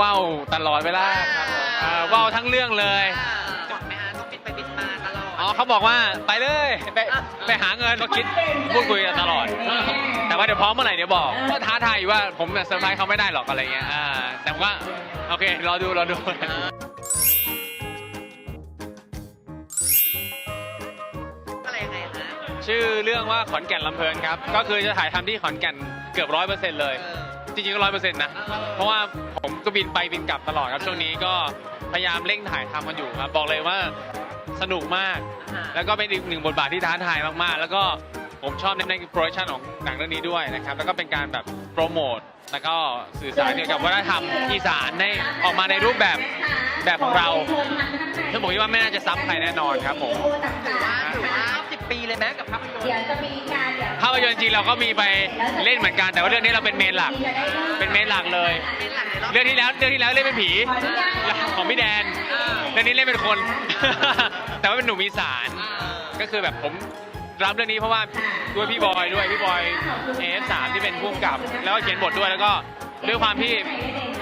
ว้าวตลอดเวลาครับผมเอ่อว้าวทั้งเรื่องเลย หวังไหมฮะต้องบินไปบินมาตลอด อ๋อเขาบอกว่าไปเลยไปไปหาเงินก็คิดพูดคุยกันตลอด แต่ว่าเดี๋ยวพร้อมเมื่อไหร่เดี๋ยวบอกก็ท้าทายอยู่ว่าผมเนี่ยเซอร์ไพรส์เขาไม่ได้หรอกอะไรเงี้ยอ่าแต่ว่าโอเครอดูรอดู อะไรยังไงฮะชื่อเรื่องว่าขอนแก่นลำเพลินครับ ก็คือจะถ่ายทำที่ขอนแก่นเกือบร้อยเปอร์เซ็นต์เลย เออ จริงๆก็ร้อยเปอร์เซ็นต์นะเพราะว่าผม ก็บินไปบินกลับตลอดครับช่วงนี้ก็พยายามเร่งถ่ายทำกันอยู่ครับบอกเลยว่าสนุกมากอ่าแล้วก็เป็นอีกหนึ่งบทบาทที่ท้าทายมากๆ แล้วก็ผมชอบในในโปรดักชันของหนังเรื่องนี้ด้วยนะครับ แล้วก็เป็นการแบบโปรโมทแล้วก็สื่อสารเกี่ยวกับวัฒนธรรมอีสานในออกมาในรูปแบบแบบของเราซึ่งผมคิดว่าไม่น่าจะซ้ำใครแน่นอนครับผม ถือว่าถือว่าสิบ ปีเลยไหมกับภาพยนตเดี๋ยวร์จะมีการเดี๋ยวภาพยนตร์จริงเราก็มีไปเล่นเหมือนกัน แต่ว่าเรื่องนี้เราเป็นเมนหลัก เป็นเมนหลักเลยเป็นหลังในรอบเรื่องที่แล้วเรื่องที่แล้วเล่นเป็นผีขออนุญาตนะคะของพี่แดนอ่าเรื่องนี้เล่นเป็นคน แต่ว่าเป็นหนุ่มอีสานอ่าก็คือแบบผมรับเรื่องนี้เพราะว่าด้วยพี่บอยด้วยพี่บอยเอฟสามที่เป็นผู้กำกับ แล้วก็เขียนบทด้วยแล้วก็ด้วยความที่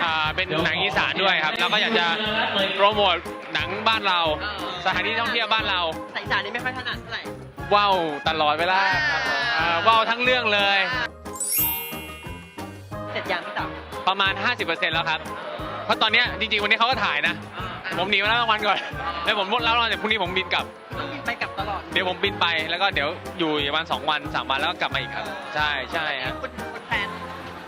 อ่าเป็นหนังอีสานด้วยครับแล้วก็อยากจะโปรโมทหนังบ้านเรา สถานที่ท่องเที่ยวบ้านเราสายสารนี่ไม่ค่อยถนัดเท่าไหร่ ว้าวตลอดเวลาครับผมอ่าว้าวทั้งเรื่องเลย เสร็จยังพี่เต๋อประมาณ 50%แล้วครับ เพราะตอนเนี้ยจริงๆวันนี้เขาก็ถ่ายนะ ผมหนีมาแล้วรางวัลก่อน แล้วผมแล้วรางวัลเดี๋ยวพรุ่งนี้ผมบินกลับ ต้องบินไปกลับตลอดเดี๋ยวผมบินไปแล้วก็เดี๋ยวอยู่อีกประมาณสองวันสามวันแล้วก็กลับมาอีกครับ ใช่ใช่ฮะคุณคุณแฟน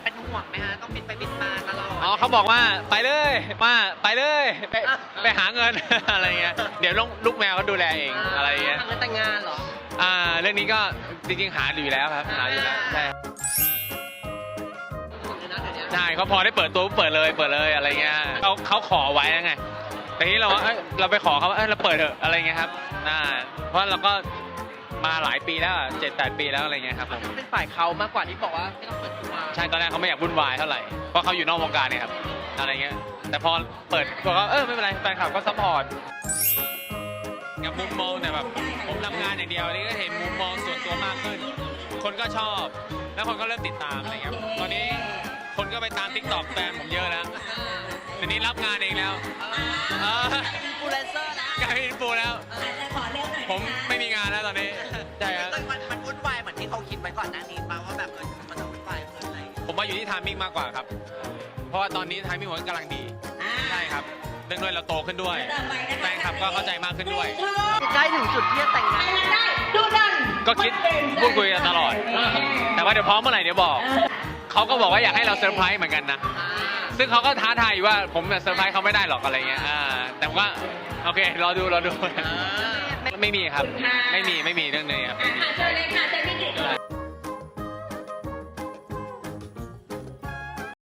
เป็นห่วงไหมฮะ ต้องบินไปบินมาตลอดอ๋อเขาบอกว่าไปเลยมาไปเลยไปอะไปหาเงิน อะไรเงี้ยเดี๋ยวลูกลูกแมวก็ดูแลเองอะไรเงี้ยทางเงินแต่งงานเหรอ อ่าเรื่องนี้ก็จริงๆหาอยู่แล้วครับหาอยู่แล้วใช่ครับห่วงเลยนะเดี๋ยวนี้ใช่เขาพอได้เปิดตัวเปิดเลยเปิดเลยอะไรเงี้ยเขาเขาขอไว้แล้วไงแต่ทีนี้เราว่าเอ้ยเราไปขอเขาว่าเอ้ยเราเปิดเถอะอะไรเงี้ยครับอ่าเพราะเราก็มาหลายปีแล้วเจ็ดแปดปีแล้วอะไรเงี้ยครับผมเป็นฝ่ายเขามากกว่าที่บอกว่าไม่ต้องเปิดตัวใช่ตอนแรกเขาไม่อยากวุ่นวายเท่าไหร่เพราะเขาอยู่นอกวงการเนี่ยครับอะไรเงี้ยแต่พอเปิดตัวก็เออไม่เป็นไรแฟนคลับก็ซัพพอร์ต กับมุมมองแต่แบบผมทำงานอย่างเดียวนี่ก็เห็นมุมมองส่วนตัวมากขึ้น คนก็ชอบ แล้วคนก็เริ่มติดตามอะไรเงี้ยตอนนี้คนก็ไปตามทิกตอกแฟนผมเยอะแล้วเดี๋ยวนี้รับงานเองแล้วเอออินฟลูเอนเซอร์นะกลายเป็นอินฟูแล้วผมไม่มีงานแล้วตอนนี้ใช่ครับแต่มันมันวุ่นวายเหมือนที่เขาคิดไว้ก่อนหน้านี้ป่ะว่าแบบเออมันจะวุ่นวายขึ้นอะไรอย่างเงี้ยผมว่าอยู่ที่ทามมิ่งมากกว่าครับ เพราะว่าตอนนี้ทามมิ่งผมกำลังดีใช่ครับ เนื่องด้วยเราโตขึ้นด้วยแฟนคลับก็เข้าใจมากขึ้นด้วยใกล้ถึงจุดที่จะแต่งงานดูดันก็คิดพูดคุยกันตลอด แต่ว่าเดี๋ยวพร้อมเมื่อไหร่เดี๋ยวบอก เขาก็บอกว่าอยากให้เราเซอร์ไพรส์เหมือนกันนะ ซึ่งเขาก็ท้าทายอยู่ว่าผมเนี่ยเซอร์ไพรส์เขาไม่ได้หรอกอะไรเงี้ยอ่าแต่ว่าโอเครอดูรอดู ไม่มีครับ ไม่มีไม่มีเรื่องนี้ครับไม่มี